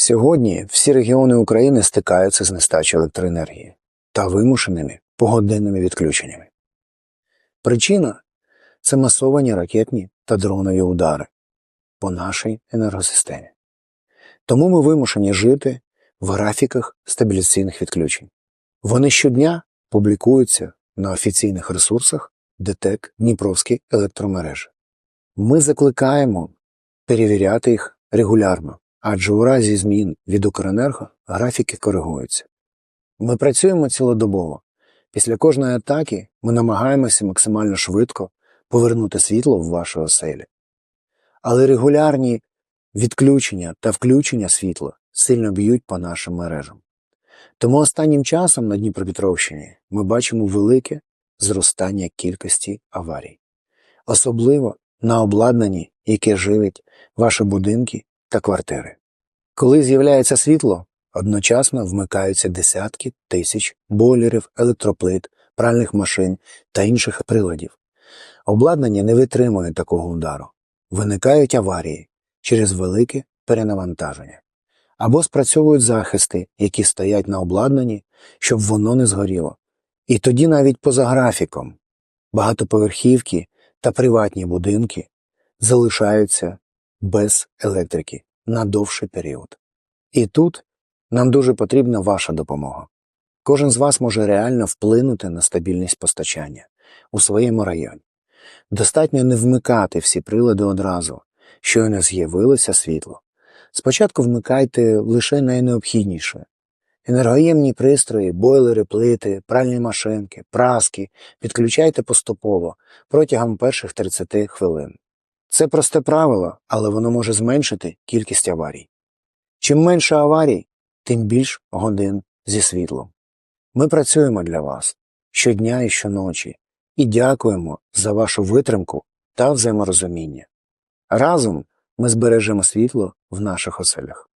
Сьогодні всі регіони України стикаються з нестачею електроенергії та вимушеними погодинними відключеннями. Причина це масовані ракетні та дронові удари по нашій енергосистемі. Тому ми вимушені жити в графіках стабіляційних відключень. Вони щодня публікуються на офіційних ресурсах ДТЕК Дніпровські електромережі. Ми закликаємо перевіряти їх регулярно, адже у разі змін від Укренерго графіки коригуються. Ми працюємо цілодобово. Після кожної атаки ми намагаємося максимально швидко повернути світло в ваші оселі. Але регулярні відключення та включення світла сильно б'ють по нашим мережам. Тому останнім часом на Дніпропетровщині ми бачимо велике зростання кількості аварій, особливо на обладнанні, яке живить ваші будинки та квартири. Коли з'являється світло, одночасно вмикаються десятки тисяч бойлерів, електроплит, пральних машин та інших приладів. Обладнання не витримує такого удару. Виникають аварії через велике перенавантаження. Або спрацьовують захисти, які стоять на обладнанні, щоб воно не згоріло. І тоді навіть поза графіком багатоповерхівки та приватні будинки залишаються без електрики на довший період. І тут нам дуже потрібна ваша допомога. Кожен з вас може реально вплинути на стабільність постачання у своєму районі. Достатньо не вмикати всі прилади одразу, щойно з'явилося світло. Спочатку вмикайте лише найнеобхідніше. Енергоємні пристрої, бойлери, плити, пральні машинки, праски підключайте поступово протягом перших 30 хвилин. Це просте правило, але воно може зменшити кількість аварій. Чим менше аварій, тим більш годин зі світлом. Ми працюємо для вас щодня і щоночі і дякуємо за вашу витримку та взаєморозуміння. Разом ми збережемо світло в наших оселях.